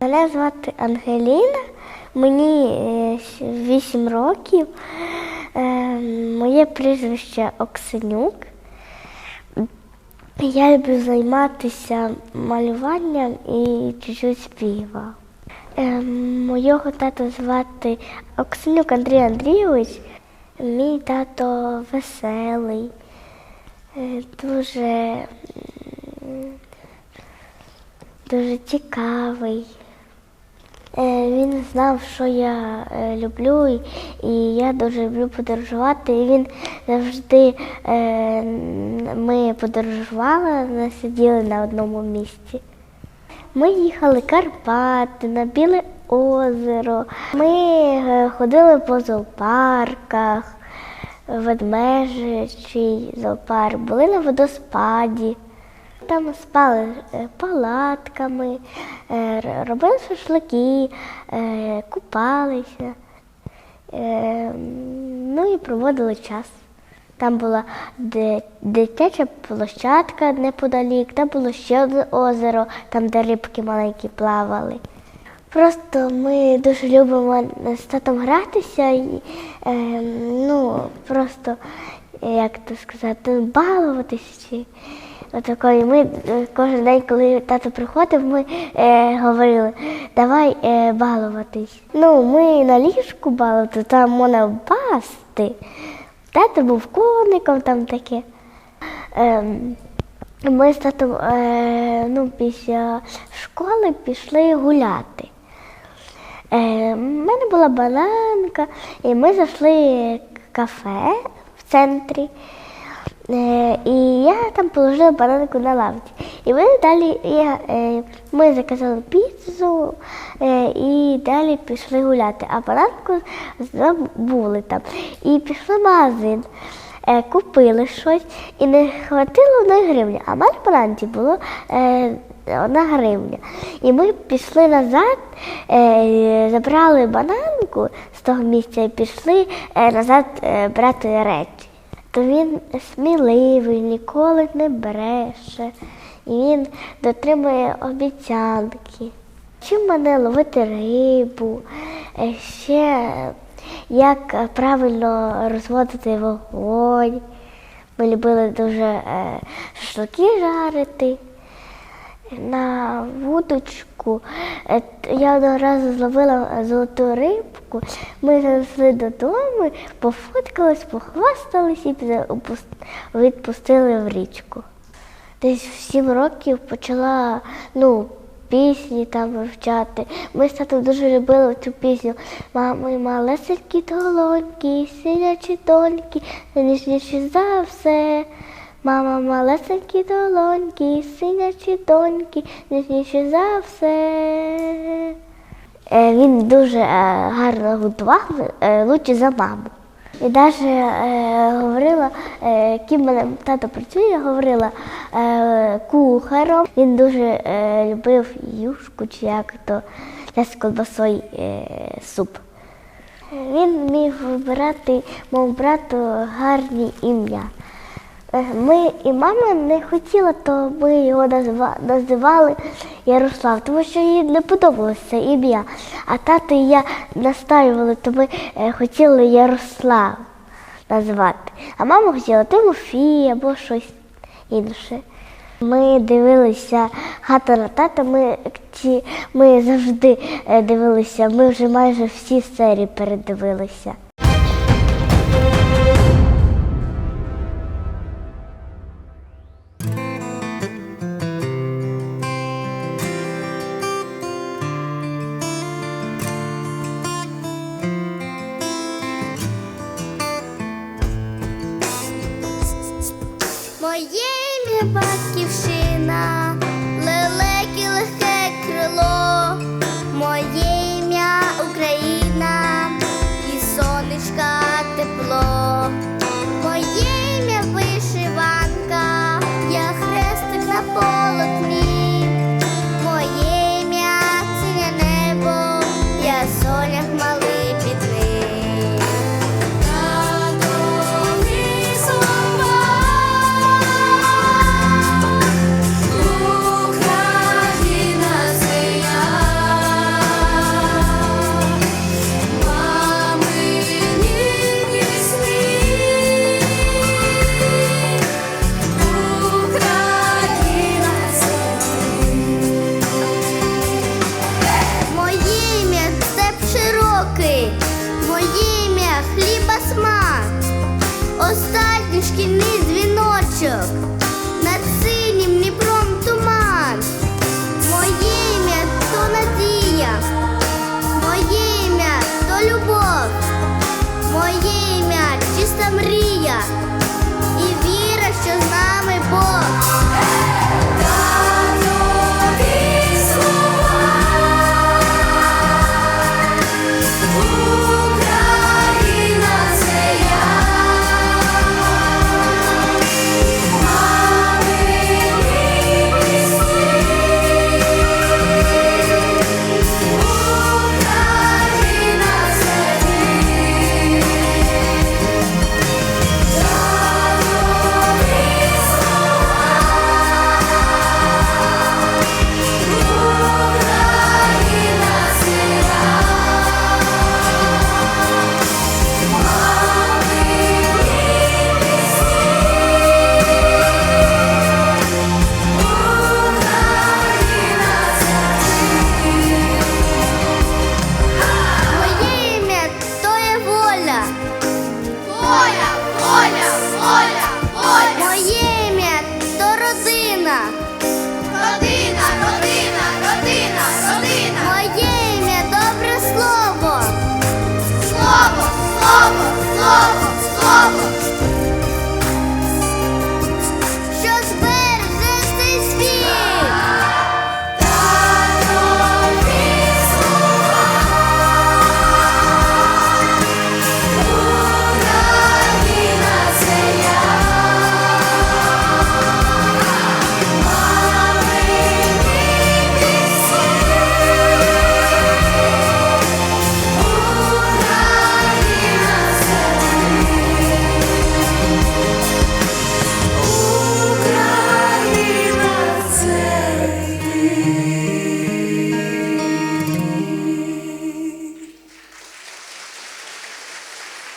Мене звати Ангеліна, мені 8 років. Е, Моє прізвище Оксенюк. Я люблю займатися малюванням і чуть-чуть співа. Е, Мого тата звати Оксенюк Андрій Андрійович. Мій тато веселий, е, дуже, дуже цікавий. Е, Він знав, що я е, люблю, і- я дуже люблю подорожувати. І він завжди е, ми подорожували, не сиділи на одному місці. Ми їхали Карпати, на Біле озеро. Ми ходили по зоопарках, ведмежичий зоопарк, були на водоспаді. Там спали е, палатками, е, робили шашлики, е, купалися, ну і проводили час. Там була дитяча площадка неподалік, там було ще одне озеро, там де рибки маленькі плавали. Просто ми дуже любимо з татом гратися і е, ну, просто, як то сказати, балуватися. Чи отакої. Ми е, кожен день, коли тато приходив, ми е, говорили, давай е, балуватись. Ну, ми на ліжку балувати, там можна впасти. Тато був коником там таке. Ем, ми з татом е, ну, після школи пішли гуляти. Е, в мене була бананка, і ми зайшли в кафе в центрі. Е, і я там положила бананку на лавці. І ми далі я, е, ми заказали піцу е, і далі пішли гуляти. А бананку забули там. І пішли в магазин. Купили щось і не хватило одної гривні, а в мене бананці було одна гривня. І ми пішли назад, забрали бананку з того місця і пішли назад брати речі. То він сміливий, ніколи не бреше, і він дотримує обіцянки. Вчив мене ловити рибу, е, ще як правильно розводити вогонь. Ми любили дуже е, шашлики жарити на вудочку. Е, Я одного разу зловила золоту рибку. Ми занесли додому, пофоткались, похвастались і відпустили в річку. Десь в сім років почала ну, пісні там вивчати. Ми з татом дуже любили цю пісню. Мами, малесенькі долоньки, синячі доньки, ніжніші за все. Мама, малесенькі долоньки, синячі доньки, ніжніші за все. Е, Він дуже е, гарно готував, е, лучше за маму. І навіть говорила, е, ким мене тато працює, говорила кухаром. Він дуже любив юшку чи як то з колбасою суп. Він міг вибирати моєму брату гарні ім'я. Е, Ми і мама не хотіла, то ми його називали Ярослав, тому що їй не подобалося ім'я. А тато і я настаювали, то ми е, хотіли Ярослав назвати. А мама хотіла Тимофій або щось інше. Ми дивилися хата на тата, ми, ми завжди е, дивилися, ми вже майже всі серії передивилися.